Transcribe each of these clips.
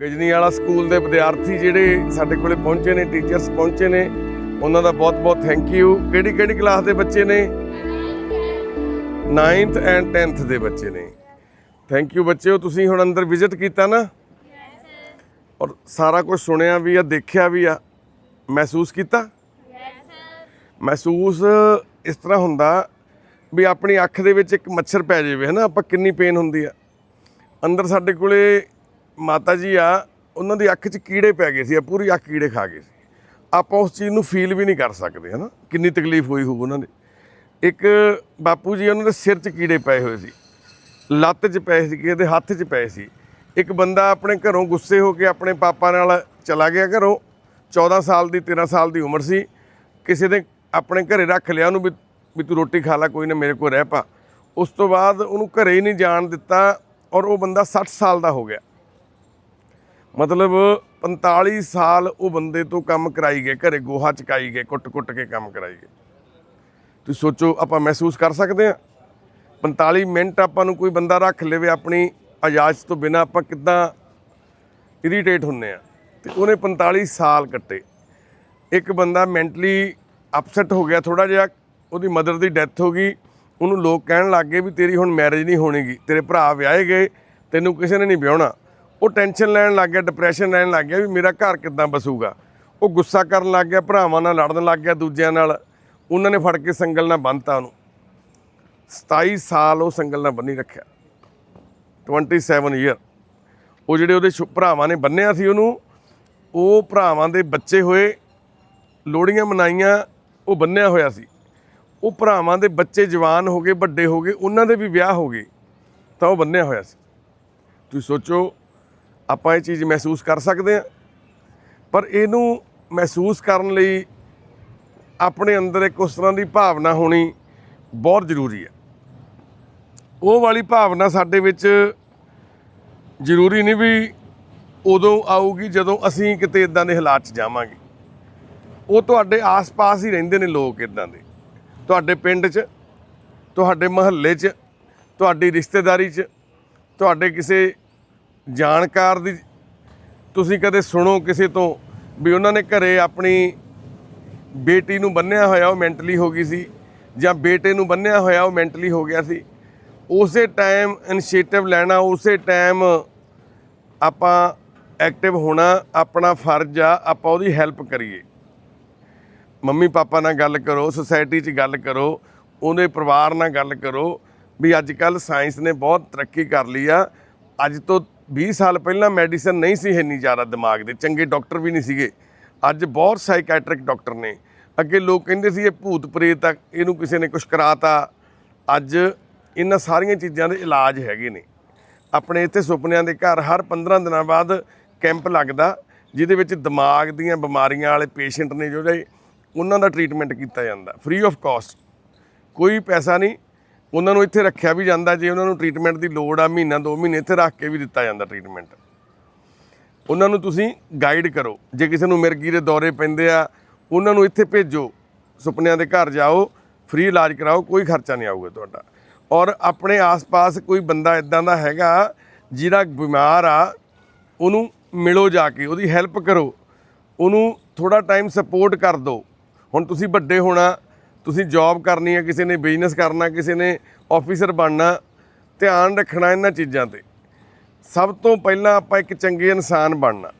ਗਜਨੀ ਵਾਲਾ ਸਕੂਲ ਦੇ ਵਿਦਿਆਰਥੀ ਜਿਹੜੇ ਸਾਡੇ ਕੋਲੇ ਪਹੁੰਚੇ ਨੇ ਟੀਚਰਸ ਪਹੁੰਚੇ ਨੇ, ਉਹਨਾਂ ਦਾ ਬਹੁਤ-ਬਹੁਤ ਥੈਂਕ ਯੂ ਕਿਹੜੀ ਕਿਹੜੀ ਕਲਾਸ ਦੇ ਬੱਚੇ ਨੇ? 9th ਐਂਡ 10th ਦੇ ਬੱਚੇ ਨੇ। ਥੈਂਕ ਯੂ ਬੱਚਿਓ, ਤੁਸੀਂ ਹੁਣ ਅੰਦਰ ਵਿਜ਼ਿਟ ਕੀਤਾ ਨਾ? ਔਰ ਸਾਰਾ ਕੁਝ ਸੁਣਿਆ ਵੀ ਆ, ਦੇਖਿਆ ਵੀ ਆ। ਮਹਿਸੂਸ ਕੀਤਾ? ਮਹਿਸੂਸ ਇਸ ਤਰ੍ਹਾਂ ਹੁੰਦਾ ਵੀ ਆਪਣੀ ਅੱਖ ਦੇ ਵਿੱਚ ਇੱਕ ਮੱਛਰ ਪੈ ਜਾਵੇ ਹੈ ਨਾ ਆਪਾਂ ਕਿੰਨੀ ਪੇਨ ਹੁੰਦੀ ਆ। ਅੰਦਰ ਸਾਡੇ ਕੋਲੇ ਮਾਤਾ ਜੀ ਆ, ਉਹਨਾਂ ਦੀ ਅੱਖ 'ਚ ਕੀੜੇ ਪੈ ਗਏ ਸੀ, ਆ ਪੂਰੀ ਅੱਖ ਕੀੜੇ ਖਾ ਗਏ ਸੀ। ਆਪਾਂ ਉਸ ਚੀਜ਼ ਨੂੰ ਫੀਲ ਵੀ ਨਹੀਂ ਕਰ ਸਕਦੇ, ਹਨਾ? ਕਿੰਨੀ ਤਕਲੀਫ ਹੋਈ ਹੋਊ ਉਹਨਾਂ ਦੇ। ਇੱਕ ਬਾਪੂ ਜੀ ਉਹਨਾਂ ਦੇ ਸਿਰ 'ਚ ਕੀੜੇ ਪਏ ਹੋਏ ਸੀ, ਲੱਤ 'ਚ ਪਏ ਸੀ, ਕਿਸੇ ਦੇ ਹੱਥ 'ਚ ਪਏ ਸੀ। ਇੱਕ ਬੰਦਾ ਆਪਣੇ ਘਰੋਂ ਗੁੱਸੇ ਹੋ ਕੇ ਆਪਣੇ ਪਾਪਾ ਨਾਲ ਚਲਾ ਗਿਆ ਘਰੋਂ 14 ਸਾਲ ਦੀ 13 ਸਾਲ ਦੀ ਉਮਰ ਸੀ। ਕਿਸੇ ਨੇ ਆਪਣੇ ਘਰੇ ਰੱਖ ਲਿਆ ਉਹਨੂੰ ਵੀ ਵੀ ਤੂੰ ਰੋਟੀ ਖਾ ਲੈ, ਕੋਈ ਨਾ ਮੇਰੇ ਕੋਲ ਰਹਿ ਪਾ। ਉਸ ਤੋਂ ਬਾਅਦ ਉਹਨੂੰ ਘਰੇ ਹੀ ਨਹੀਂ ਜਾਣ ਦਿੱਤਾ ਔਰ ਉਹ ਬੰਦਾ 60 ਸਾਲ ਦਾ ਹੋ ਗਿਆ। ਮਤਲਬ 45 ਸਾਲ ਉਹ ਬੰਦੇ ਤੋਂ ਕੰਮ ਕਰਾਈ ਗਏ, ਘਰੇ ਗੋਹਾ ਚਕਾਈ ਗਏ, ਕੁੱਟ-ਕੁੱਟ ਕੇ ਕੰਮ ਕਰਾਈ ਗਏ। ਤੁਸੀਂ ਸੋਚੋ, ਆਪਾਂ ਮਹਿਸੂਸ ਕਰ ਸਕਦੇ ਹਾਂ। 45 ਮਿੰਟ ਆਪਾਂ ਨੂੰ ਕੋਈ ਬੰਦਾ ਰੱਖ ਲਵੇ ਆਪਣੀ ਇਜਾਜ਼ਤ ਤੋਂ ਬਿਨਾ, ਆਪਾਂ ਕਿੱਦਾਂ ਇਰੀਟੇਟ ਹੁੰਨੇ ਆ। ਤੇ ਉਹਨੇ 45 ਸਾਲ ਕੱਟੇ। ਇੱਕ ਬੰਦਾ ਮੈਂਟਲੀ ਅਪਸੈਟ ਹੋ ਗਿਆ ਥੋੜਾ ਜਿਹਾ, ਉਹਦੀ ਮਦਰ ਦੀ ਡੈਥ ਹੋ ਗਈ। ਉਹਨੂੰ ਲੋਕ ਕਹਿਣ ਲੱਗ ਗਏ ਵੀ ਤੇਰੀ ਹੁਣ ਮੈਰਿਜ ਨਹੀਂ ਹੋਣੀਗੀ, ਤੇਰੇ ਭਰਾ ਵਿਆਹੇ ਗਏ, ਤੈਨੂੰ ਕਿਸੇ ਨੇ ਨਹੀਂ ਵਿਆਹਣਾ। ਉਹ ਟੈਨਸ਼ਨ ਲੈਣ ਲੱਗ ਗਿਆ ਡਿਪਰੈਸ਼ਨ ਲੈਣ ਲੱਗ ਗਿਆ ਵੀ ਮੇਰਾ ਘਰ ਕਿੱਦਾਂ ਬਸੂਗਾ। ਉਹ ਗੁੱਸਾ ਕਰਨ ਲੱਗ ਗਿਆ, ਭਰਾਵਾਂ ਨਾਲ ਲੜਨ ਲੱਗ ਗਿਆ ਦੂਜਿਆਂ ਨਾਲ। ਉਹਨਾਂ ਨੇ ਫੜ ਕੇ ਸੰਗਲ ਨਾਲ ਬੰਨਤਾ ਉਹਨੂੰ। 27 ਸਾਲ ਉਹ ਸੰਗਲ ਨਾਲ ਬੰਨੀ ਰੱਖਿਆ। 27 ਈਅਰ ਉਹ ਜਿਹੜੇ ਉਹਦੇ ਛੋ- ਭਰਾਵਾਂ ਨੇ ਬੰਨਿਆ ਸੀ ਉਹਨੂੰ, ਉਹ ਭਰਾਵਾਂ ਦੇ ਬੱਚੇ ਹੋਏ ਲੋੜੀਆਂ ਮਨਾਈਆਂ, ਉਹ ਬੰਨਿਆ ਹੋਇਆ ਸੀ। ਉਹ ਭਰਾਵਾਂ ਦੇ ਬੱਚੇ ਜਵਾਨ ਹੋ ਗਏ, ਵੱਡੇ ਹੋ ਗਏ, ਉਹਨਾਂ ਦੇ ਵੀ ਵਿਆਹ ਹੋ ਗਏ, ਤਾਂ ਉਹ ਬੰਨਿਆ ਹੋਇਆ ਸੀ। ਤੁਸੀਂ ਸੋਚੋ ਆਪਾਂ ਇਹ ਚੀਜ਼ ਮਹਿਸੂਸ ਕਰ ਸਕਦੇ ਹਾਂ। ਪਰ ਇਹਨੂੰ ਮਹਿਸੂਸ ਕਰਨ ਲਈ ਆਪਣੇ ਅੰਦਰ ਇੱਕ ਉਸ ਤਰ੍ਹਾਂ ਦੀ ਭਾਵਨਾ ਹੋਣੀ ਬਹੁਤ ਜ਼ਰੂਰੀ ਹੈ। ਉਹ ਵਾਲੀ ਭਾਵਨਾ ਸਾਡੇ ਵਿੱਚ ਜ਼ਰੂਰੀ ਨਹੀਂ ਵੀ ਉਦੋਂ ਆਊਗੀ ਜਦੋਂ ਅਸੀਂ ਕਿਤੇ ਇਦਾਂ ਦੇ ਹਾਲਾਤ 'ਚ ਜਾਵਾਂਗੇ। ਉਹ ਤੁਹਾਡੇ ਆਸ-ਪਾਸ ਹੀ ਰਹਿੰਦੇ ਨੇ ਲੋਕ ਇਦਾਂ ਦੇ। ਤੁਹਾਡੇ ਪਿੰਡ 'ਚ, ਤੁਹਾਡੇ ਮਹੱਲੇ 'ਚ, ਤੁਹਾਡੀ ਰਿਸ਼ਤੇਦਾਰੀ 'ਚ, ਤੁਹਾਡੇ ਕਿਸੇ ਜਾਣਕਾਰ ਦੀ ਤੁਸੀਂ ਕਦੇ ਸੁਣੋ ਕਿਸੇ ਤੋਂ ਵੀ ਉਹਨਾਂ ਨੇ ਘਰੇ ਆਪਣੀ ਬੇਟੀ ਨੂੰ ਬੰਨਿਆ ਹੋਇਆ, ਉਹ ਮੈਂਟਲੀ ਹੋ ਗਈ ਸੀ ਜਾਂ ਬੇਟੇ ਨੂੰ ਬੰਨਿਆ ਹੋਇਆ, ਉਹ ਮੈਂਟਲੀ ਹੋ ਗਿਆ ਸੀ। ਉਸੇ ਟਾਈਮ ਇਨੀਸ਼ੀਏਟਿਵ ਲੈਣਾ, ਉਸੇ ਟਾਈਮ ਆਪਾਂ ਐਕਟਿਵ ਹੋਣਾ, ਆਪਣਾ ਫਰਜ਼ ਆ, ਆਪਾਂ ਉਹਦੀ ਹੈਲਪ ਕਰੀਏ। ਮੰਮੀ ਪਾਪਾ ਨਾਲ ਗੱਲ ਕਰੋ ਸੁਸਾਇਟੀ 'ਚ ਗੱਲ ਕਰੋ, ਉਹਦੇ ਪਰਿਵਾਰ ਨਾਲ ਗੱਲ ਕਰੋ, ਵੀ ਅੱਜ ਕੱਲ ਸਾਇੰਸ ਨੇ ਬਹੁਤ ਤਰੱਕੀ ਕਰ ਲਈ ਆ। ਅੱਜ ਤੋਂ 20 ਸਾਲ ਪਹਿਲਾਂ ਮੈਡੀਸਨ ਨਹੀਂ ਸੀ ਇੰਨੀ ਜ਼ਿਆਦਾ ਦਿਮਾਗ ਦੇ, ਚੰਗੇ ਡਾਕਟਰ ਵੀ ਨਹੀਂ ਸੀਗੇ। ਅੱਜ ਬਹੁਤ ਸਾਈਕੈਟ੍ਰਿਕ ਡਾਕਟਰ ਨੇ। ਅੱਗੇ ਲੋਕ ਕਹਿੰਦੇ ਸੀ ਇਹ ਭੂਤ ਪ੍ਰੇਤ ਆ, ਇਹਨੂੰ ਕਿਸੇ ਨੇ ਕੁਝ ਕਰਾਤਾ। ਅੱਜ ਇਹਨਾਂ ਸਾਰੀਆਂ ਚੀਜ਼ਾਂ ਦੇ ਇਲਾਜ ਹੈਗੇ ਨੇ। ਆਪਣੇ ਇੱਥੇ ਸੁਪਨਿਆਂ ਦੇ ਘਰ ਹਰ 15 ਦਿਨਾਂ ਬਾਅਦ ਕੈਂਪ ਲੱਗਦਾ, ਜਿਹਦੇ ਵਿੱਚ ਦਿਮਾਗ ਦੀਆਂ ਬਿਮਾਰੀਆਂ ਵਾਲੇ ਪੇਸ਼ੈਂਟ ਨੇ ਜਿਹੜੇ ਉਹਨਾਂ ਦਾ ਟ੍ਰੀਟਮੈਂਟ ਕੀਤਾ ਜਾਂਦਾ। ਫ੍ਰੀ ਆਫ ਕਾਸਟ ਕੋਈ ਪੈਸਾ ਨਹੀਂ ਉਹਨਾਂ ਨੂੰ ਇੱਥੇ ਰੱਖਿਆ ਵੀ ਜਾਂਦਾ, ਜੇ ਉਹਨਾਂ ਨੂੰ ਟ੍ਰੀਟਮੈਂਟ ਦੀ ਲੋੜ ਆ, ਮਹੀਨਾ, ਦੋ ਮਹੀਨੇ ਇੱਥੇ ਰੱਖ ਕੇ ਵੀ ਦਿੱਤਾ ਜਾਂਦਾ ਟ੍ਰੀਟਮੈਂਟ ਉਹਨਾਂ ਨੂੰ ਤੁਸੀਂ ਗਾਈਡ ਕਰੋ। ਜੇ ਕਿਸੇ ਨੂੰ ਮਿਰਗੀ ਦੇ ਦੌਰੇ ਪੈਂਦੇ ਆ, ਉਹਨਾਂ ਨੂੰ ਇੱਥੇ ਭੇਜੋ। ਸੁਪਨਿਆਂ ਦੇ ਘਰ ਜਾਓ ਫ੍ਰੀ ਇਲਾਜ ਕਰਾਓ, ਕੋਈ ਖਰਚਾ ਨਹੀਂ ਆਊਗਾ ਤੁਹਾਡਾ। ਔਰ ਆਪਣੇ ਆਸ-ਪਾਸ ਕੋਈ ਬੰਦਾ ਇਦਾਂ ਦਾ ਹੈਗਾ ਜਿਹੜਾ ਬਿਮਾਰ ਆ, ਉਹਨੂੰ ਮਿਲੋ ਜਾ ਕੇ, ਉਹਦੀ ਹੈਲਪ ਕਰੋ। ਉਹਨੂੰ ਥੋੜਾ ਟਾਈਮ ਸਪੋਰਟ ਕਰ ਦਿਓ ਹੁਣ ਤੁਸੀਂ ਵੱਡੇ ਹੋਣਾ ਤੁਸੀਂ ਜੌਬ ਕਰਨੀ ਹੈ, ਕਿਸੇ ਨੇ ਬਿਜ਼ਨਸ ਕਰਨਾ, ਕਿਸੇ ਨੇ ਆਫੀਸਰ ਬਣਨਾ, ਧਿਆਨ ਰੱਖਣਾ ਇਹਨਾਂ ਚੀਜ਼ਾਂ ਤੇ। ਸਭ ਤੋਂ ਪਹਿਲਾਂ ਆਪਾਂ ਇੱਕ ਚੰਗੇ ਇਨਸਾਨ ਬਣਨਾ।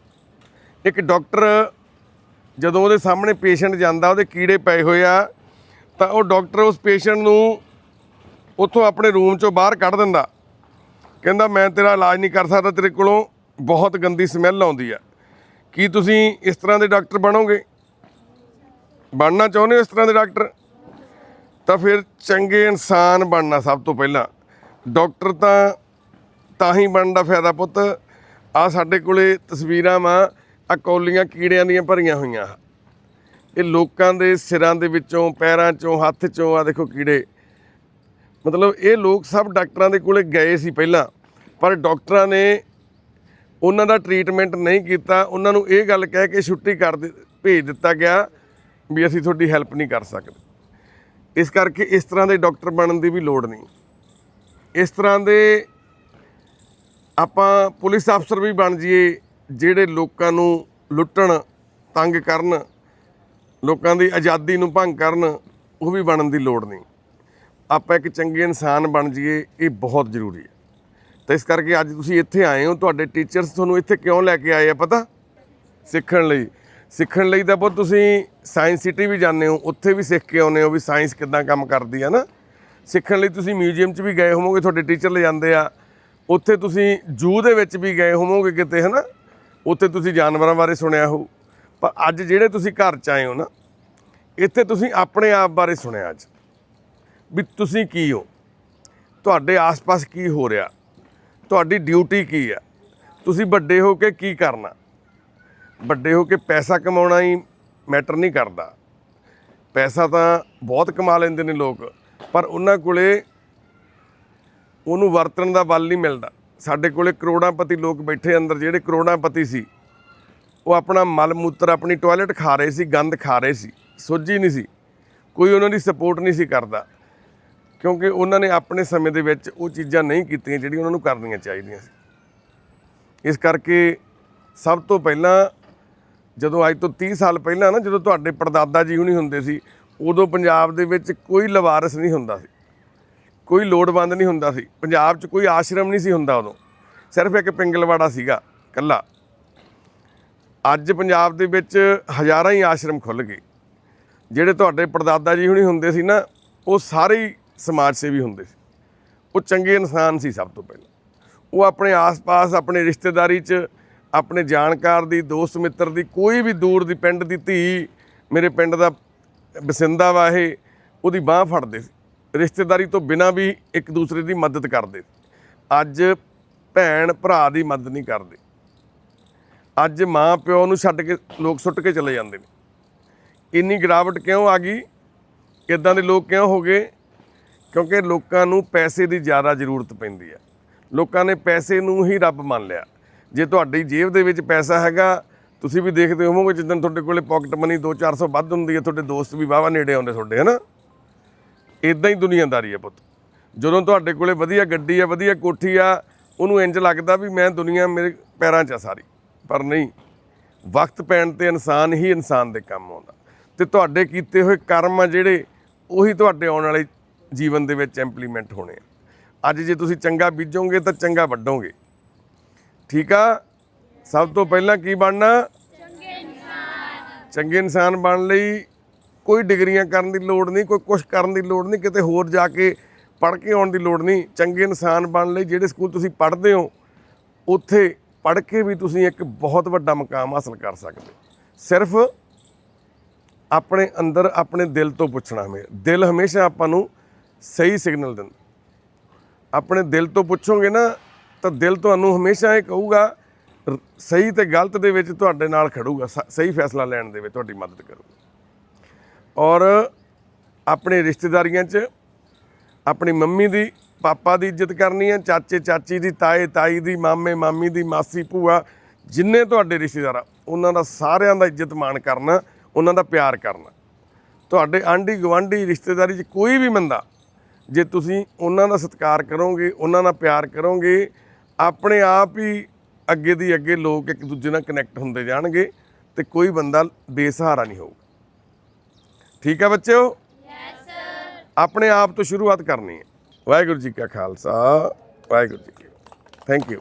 ਇੱਕ ਡਾਕਟਰ ਜਦੋਂ ਉਹਦੇ ਸਾਹਮਣੇ ਪੇਸ਼ੈਂਟ ਜਾਂਦਾ, ਉਹਦੇ ਕੀੜੇ ਪਏ ਹੋਏ ਆ, ਤਾਂ ਉਹ ਡਾਕਟਰ ਉਸ ਪੇਸ਼ੈਂਟ ਨੂੰ ਉੱਥੋਂ ਆਪਣੇ ਰੂਮ ਚੋਂ ਬਾਹਰ ਕੱਢ ਦਿੰਦਾ। ਕਹਿੰਦਾ, ਮੈਂ ਤੇਰਾ ਇਲਾਜ ਨਹੀਂ ਕਰ ਸਕਦਾ, ਤੇਰੇ ਕੋਲੋਂ ਬਹੁਤ ਗੰਦੀ ਸਮੈਲ ਆਉਂਦੀ ਆ। ਕੀ ਤੁਸੀਂ ਇਸ ਤਰ੍ਹਾਂ ਦੇ ਡਾਕਟਰ ਬਣੋਗੇ? ਬਣਨਾ ਚਾਹੁੰਦੇ ਹੋ ਇਸ ਤਰ੍ਹਾਂ ਦੇ ਡਾਕਟਰ ਤਾਂ ਫਿਰ ਚੰਗੇ ਇਨਸਾਨ ਬਣਨਾ ਸਭ ਤੋਂ ਪਹਿਲਾਂ। ਡਾਕਟਰ ਤਾਂ ਤਾਂ ਹੀ ਬਣਦਾ ਫਾਇਦਾ ਪੁੱਤ। ਆ ਸਾਡੇ ਕੋਲੇ ਤਸਵੀਰਾਂ ਵਾ ਆ ਕੌਲੀਆਂ ਕੀੜਿਆਂ ਦੀਆਂ ਭਰੀਆਂ ਹੋਈਆਂ। ਇਹ ਲੋਕਾਂ ਦੇ ਸਿਰਾਂ ਦੇ ਵਿੱਚੋਂ, ਪੈਰਾਂ ਚੋਂ, ਹੱਥ ਚੋਂ ਆ ਦੇਖੋ ਕੀੜੇ। ਮਤਲਬ ਇਹ ਲੋਕ ਸਭ ਡਾਕਟਰਾਂ ਦੇ ਕੋਲੇ ਗਏ ਸੀ ਪਹਿਲਾਂ, ਪਰ ਡਾਕਟਰਾਂ ਨੇ ਉਹਨਾਂ ਦਾ ਟ੍ਰੀਟਮੈਂਟ ਨਹੀਂ ਕੀਤਾ। ਉਹਨਾਂ ਨੂੰ ਇਹ ਗੱਲ ਕਹਿ ਕੇ ਛੁੱਟੀ ਕਰ ਦਿੱ- ਭੇਜ ਦਿੱਤਾ ਗਿਆ ਵੀ ਅਸੀਂ ਤੁਹਾਡੀ ਹੈਲਪ ਨਹੀਂ ਕਰ ਸਕਦੇ। ਇਸ ਕਰਕੇ ਇਸ ਤਰ੍ਹਾਂ ਦੇ ਡਾਕਟਰ ਬਣਨ ਦੀ ਵੀ ਲੋੜ ਨਹੀਂ। ਇਸ ਤਰ੍ਹਾਂ ਦੇ ਆਪਾਂ ਪੁਲਿਸ ਅਫਸਰ ਵੀ ਬਣ ਜਾਈਏ, ਜਿਹੜੇ ਲੋਕਾਂ ਨੂੰ ਲੁੱਟਣ, ਤੰਗ ਕਰਨ, ਲੋਕਾਂ ਦੀ ਆਜ਼ਾਦੀ ਨੂੰ ਭੰਗ ਕਰਨ, ਉਹ ਵੀ ਬਣਨ ਦੀ ਲੋੜ ਨਹੀਂ। ਆਪਾਂ ਇੱਕ ਚੰਗੇ ਇਨਸਾਨ ਬਣ ਜਾਈਏ, ਇਹ ਬਹੁਤ ਜ਼ਰੂਰੀ ਹੈ। ਤਾਂ ਇਸ ਕਰਕੇ ਅੱਜ ਤੁਸੀਂ ਇੱਥੇ ਆਏ ਹੋ, ਤੁਹਾਡੇ ਟੀਚਰਸ ਤੁਹਾਨੂੰ ਇੱਥੇ ਕਿਉਂ ਲੈ ਕੇ ਆਏ ਆ ਪਤਾ? ਸਿੱਖਣ ਲਈ। ਸਿੱਖਣ ਲਈ ਤਾਂ ਬਹੁਤ ਤੁਸੀਂ ਸਾਇੰਸ ਸਿਟੀ ਵੀ ਜਾਂਦੇ ਹੋ, ਉੱਥੇ ਵੀ ਸਿੱਖ ਕੇ ਆਉਂਦੇ ਹੋ ਵੀ ਸਾਇੰਸ ਕਿੱਦਾਂ ਕੰਮ ਕਰਦੀ ਹੈ ਨਾ ਸਿੱਖਣ ਲਈ ਤੁਸੀਂ ਮਿਊਜ਼ੀਅਮ 'ਚ ਵੀ ਗਏ ਹੋਵੋਗੇ, ਤੁਹਾਡੇ ਟੀਚਰ ਲੈ ਜਾਂਦੇ ਆ। ਉੱਥੇ ਤੁਸੀਂ ਜੂ ਦੇ ਵਿੱਚ ਵੀ ਗਏ ਹੋਵੋਗੇ ਕਿਤੇ ਹੈ ਨਾ ਉੱਥੇ ਤੁਸੀਂ ਜਾਨਵਰਾਂ ਬਾਰੇ ਸੁਣਿਆ ਹੋ ਪਰ ਅੱਜ ਜਿਹੜੇ ਤੁਸੀਂ ਘਰ 'ਚ ਆਏ ਹੋ ਨਾ, ਇੱਥੇ ਤੁਸੀਂ ਆਪਣੇ ਆਪ ਬਾਰੇ ਸੁਣਿਆ ਅੱਜ। ਵੀ ਤੁਸੀਂ ਕੀ ਹੋ? ਤੁਹਾਡੇ ਆਸ-ਪਾਸ ਕੀ ਹੋ ਰਿਹਾ? ਤੁਹਾਡੀ ਡਿਊਟੀ ਕੀ ਆ? ਤੁਸੀਂ ਵੱਡੇ ਹੋ ਕੇ ਕੀ ਕਰਨਾ? ਵੱਡੇ ਹੋ ਕੇ ਪੈਸਾ ਕਮਾਉਣਾ ਹੀ ਮੈਟਰ ਨਹੀਂ ਕਰਦਾ। ਪੈਸਾ ਤਾਂ ਬਹੁਤ ਕਮਾ ਲੈਂਦੇ ਨੇ ਲੋਕ, ਪਰ ਉਹਨਾਂ ਕੋਲੇ ਉਹਨੂੰ ਵਰਤਣ ਦਾ ਬਲ ਨਹੀਂ ਮਿਲਦਾ। ਸਾਡੇ ਕੋਲੇ ਕਰੋੜਾਂਪਤੀ ਲੋਕ ਬੈਠੇ ਅੰਦਰ, ਜਿਹੜੇ ਕਰੋੜਾਂਪਤੀ ਸੀ, ਉਹ ਆਪਣਾ ਮਲ ਮੂਤਰ, ਆਪਣੀ ਟਾਇਲਟ ਖਾ ਰਹੇ ਸੀ, ਗੰਦ ਖਾ ਰਹੇ ਸੀ, ਸੋਝੀ ਨਹੀਂ ਸੀ। ਕੋਈ ਉਹਨਾਂ ਦੀ ਸਪੋਰਟ ਨਹੀਂ ਸੀ ਕਰਦਾ, ਕਿਉਂਕਿ ਉਹਨਾਂ ਨੇ ਆਪਣੇ ਸਮੇਂ ਦੇ ਵਿੱਚ ਉਹ ਚੀਜ਼ਾਂ ਨਹੀਂ ਕੀਤੀਆਂ ਜਿਹੜੀਆਂ ਉਹਨਾਂ ਨੂੰ ਕਰਨੀਆਂ ਚਾਹੀਦੀਆਂ ਸੀ। ਇਸ ਕਰਕੇ ਸਭ ਤੋਂ ਪਹਿਲਾਂ ਜਦੋਂ ਅੱਜ ਤੋਂ 30 ਸਾਲ ਪਹਿਲਾਂ ਨਾ, ਜਦੋਂ ਤੁਹਾਡੇ ਪੜਦਾਦਾ ਜੀ ਹੁਣੀ ਹੁੰਦੇ ਸੀ, ਉਦੋਂ ਪੰਜਾਬ ਦੇ ਵਿੱਚ ਕੋਈ ਲਵਾਰਸ ਨਹੀਂ ਹੁੰਦਾ ਸੀ। ਕੋਈ ਲੋੜਵੰਦ ਨਹੀਂ ਹੁੰਦਾ ਸੀ। ਪੰਜਾਬ 'ਚ ਕੋਈ ਆਸ਼ਰਮ ਨਹੀਂ ਸੀ ਹੁੰਦਾ ਉਦੋਂ। ਸਿਰਫ ਇੱਕ ਪਿੰਗਲਵਾੜਾ ਸੀਗਾ ਕੱਲਾ ਅੱਜ ਪੰਜਾਬ ਦੇ ਵਿੱਚ ਹਜ਼ਾਰਾਂ ਹੀ ਆਸ਼ਰਮ ਖੁੱਲ ਗਏ। ਜਿਹੜੇ ਤੁਹਾਡੇ ਪੜਦਾਦਾ ਜੀ ਹੁਣੀ ਹੁੰਦੇ ਸੀ ਨਾ, ਉਹ ਸਾਰੇ ਹੀ ਸਮਾਜ ਸੇਵੀ ਹੁੰਦੇ ਸੀ। ਉਹ ਚੰਗੇ ਇਨਸਾਨ ਸੀ ਸਭ ਤੋਂ ਪਹਿਲਾਂ। ਉਹ ਆਪਣੇ ਆਸ-ਪਾਸ, ਆਪਣੇ ਰਿਸ਼ਤੇਦਾਰੀ 'ਚ ਆਪਣੇ ਜਾਣਕਾਰ ਦੀ, ਦੋਸਤ ਮਿੱਤਰ ਦੀ, ਕੋਈ ਵੀ ਦੂਰ ਦੀ ਪਿੰਡ ਦੀ ਧੀ ਮੇਰੇ ਪਿੰਡ ਦਾ ਬਸਿੰਦਾ ਵਾ ਇਹ, ਉਹਦੀ ਬਾਹ ਫੜਦੇ ਸੀ। ਰਿਸ਼ਤੇਦਾਰੀ ਤੋਂ ਬਿਨਾਂ ਵੀ ਇੱਕ ਦੂਸਰੇ ਦੀ ਮਦਦ ਕਰਦੇ ਅੱਜ ਭੈਣ ਭਰਾ ਦੀ ਮਦਦ ਨਹੀਂ ਕਰਦੇ। ਅੱਜ ਮਾਂ ਪਿਓ ਨੂੰ ਛੱਡ ਕੇ ਲੋਕ ਸੁੱਟ ਕੇ ਚਲੇ ਜਾਂਦੇ ਨੇ। ਇੰਨੀ ਗਿਰਾਵਟ ਕਿਉਂ ਆ ਗਈ? ਇਦਾਂ ਦੇ ਲੋਕ ਕਿਉਂ ਹੋ ਗਏ? ਕਿਉਂਕਿ ਲੋਕਾਂ ਨੂੰ ਪੈਸੇ ਦੀ ਜ਼ਿਆਦਾ ਜ਼ਰੂਰਤ ਪੈਂਦੀ ਹੈ ਲੋਕਾਂ ਨੇ ਪੈਸੇ ਨੂੰ ਹੀ ਰੱਬ ਮੰਨ ਲਿਆ। ਜੇ ਤੁਹਾਡੀ ਜੇਬ ਦੇ ਵਿੱਚ ਪੈਸਾ ਹੈਗਾ, ਤੁਸੀਂ ਵੀ ਦੇਖਦੇ ਹੋਵੋਗੇ ਜਿੱਦਣ ਤੁਹਾਡੇ ਕੋਲੇ ਪਾਕਟ ਮਨੀ 2-400 ਵੱਧ ਹੁੰਦੀ ਹੈ, ਤੁਹਾਡੇ ਦੋਸਤ ਵੀ ਵਾਵਾ ਨੇੜੇ ਆਉਂਦੇ ਤੁਹਾਡੇ, ਹਨਾ? ਇਦਾਂ ਹੀ ਦੁਨੀਆਦਾਰੀ ਹੈ ਪੁੱਤ। ਜਦੋਂ ਤੁਹਾਡੇ ਕੋਲੇ ਵਧੀਆ ਗੱਡੀ ਆ, ਵਧੀਆ ਕੋਠੀ ਆ, ਉਹਨੂੰ ਇੰਜ ਲੱਗਦਾ ਵੀ ਮੈਂ ਦੁਨੀਆ ਮੇਰੇ ਪੈਰਾਂ 'ਚ ਆ ਸਾਰੀ। ਪਰ ਨਹੀਂ, ਵਕਤ ਪੈਣ ਤੇ ਇਨਸਾਨ ਹੀ ਇਨਸਾਨ ਦੇ ਕੰਮ ਆਉਂਦਾ। ਤੇ ਤੁਹਾਡੇ ਕੀਤੇ ਹੋਏ ਕਰਮ ਆ ਜਿਹੜੇ, ਉਹੀ ਤੁਹਾਡੇ ਆਉਣ ਵਾਲੇ ਜੀਵਨ ਦੇ ਵਿੱਚ ਇੰਪਲੀਮੈਂਟ ਹੋਣੇ ਆ। ਅੱਜ ਜੇ ਤੁਸੀਂ ਚੰਗਾ ਬੀਜੋਗੇ ਤਾਂ ਚੰਗਾ ਵੱਢੋਗੇ। ਠੀਕ ਆ? ਸਭ ਤੋਂ ਪਹਿਲਾਂ ਕੀ ਬਣਨਾ? ਚੰਗੇ ਇਨਸਾਨ। ਬਣਨ ਲਈ ਕੋਈ ਡਿਗਰੀਆਂ ਕਰਨ ਦੀ ਲੋੜ ਨਹੀਂ ਕੋਈ ਕੁਝ ਕਰਨ ਦੀ ਲੋੜ ਨਹੀਂ ਕਿਤੇ ਹੋਰ ਜਾ ਕੇ ਪੜ੍ਹ ਕੇ ਆਉਣ ਦੀ ਲੋੜ ਨਹੀਂ। ਚੰਗੇ ਇਨਸਾਨ ਬਣਨ ਲਈ ਜਿਹੜੇ ਸਕੂਲ ਤੁਸੀਂ ਪੜ੍ਹਦੇ ਹੋ ਉੱਥੇ ਪੜ੍ਹ ਕੇ ਵੀ ਤੁਸੀਂ ਇੱਕ ਬਹੁਤ ਵੱਡਾ ਮਕਾਮ ਹਾਸਲ ਕਰ ਸਕਦੇ ਹੋ। ਸਿਰਫ ਆਪਣੇ ਅੰਦਰ ਆਪਣੇ ਦਿਲ ਤੋਂ ਪੁੱਛਣਾ ਹਮੇ ਦਿਲ ਹਮੇਸ਼ਾ ਆਪਾਂ ਨੂੰ ਸਹੀ ਸਿਗਨਲ ਦਿੰਦਾ। ਆਪਣੇ ਦਿਲ ਤੋਂ ਪੁੱਛੋਗੇ ਨਾ ਤਾਂ ਦਿਲ ਤੁਹਾਨੂੰ ਹਮੇਸ਼ਾ ਇਹ ਕਹੂਗਾ ਸਹੀ ਤੇ ਗਲਤ ਦੇ ਵਿੱਚ ਤੁਹਾਡੇ ਨਾਲ ਖੜੂਗਾ, ਸ- ਸਹੀ ਫੈਸਲਾ ਲੈਣ ਦੇ ਵਿੱਚ ਤੁਹਾਡੀ ਮਦਦ ਕਰੂਗਾ। ਔਰ ਆਪਣੇ ਰਿਸ਼ਤੇਦਾਰੀਆਂ 'ਚ ਆਪਣੀ ਮੰਮੀ ਦੀ, ਪਾਪਾ ਦੀ ਇੱਜ਼ਤ ਕਰਨੀ ਹੈ, ਚਾਚੇ, ਚਾਚੀ ਦੀ, ਤਾਏ, ਤਾਈ ਦੀ, ਮਾਮੇ, ਮਾਮੀ ਦੀ, ਮਾਸੀ, ਭੂਆ, ਜਿੰਨੇ ਤੁਹਾਡੇ ਰਿਸ਼ਤੇਦਾਰ ਆ, ਉਹਨਾਂ ਦਾ ਸਾਰਿਆਂ ਦਾ ਇੱਜ਼ਤ ਮਾਣ ਕਰਨਾ, ਉਹਨਾਂ ਦਾ ਪਿਆਰ ਕਰਨਾ। ਤੁਹਾਡੇ ਆਂਢੀ ਗਵਾਂਢੀ ਰਿਸ਼ਤੇਦਾਰੀ 'ਚ ਕੋਈ ਵੀ ਬੰਦਾ, ਜੇ ਤੁਸੀਂ ਉਹਨਾਂ ਦਾ ਸਤਿਕਾਰ ਕਰੋਗੇ, ਉਹਨਾਂ ਨਾਲ ਪਿਆਰ ਕਰੋਗੇ ਆਪਣੇ ਆਪ ਹੀ ਅੱਗੇ ਦੀ ਅੱਗੇ ਲੋਕ ਇੱਕ ਦੂਜੇ ਨਾਲ ਕਨੈਕਟ ਹੁੰਦੇ ਜਾਣਗੇ ਤੇ ਕੋਈ ਬੰਦਾ ਬੇਸਹਾਰਾ ਨਹੀਂ ਹੋਊਗਾ। ਠੀਕ ਹੈ ਬੱਚਿਓ? ਯੈਸ ਸਰ ਆਪਣੇ ਆਪ ਤੋਂ ਸ਼ੁਰੂਆਤ ਕਰਨੀ ਹੈ। ਵਾਹਿਗੁਰੂ ਜੀ ਕਾ ਖਾਲਸਾ, ਵਾਹਿਗੁਰੂ ਜੀ ਕੀ ਥੈਂਕ ਯੂ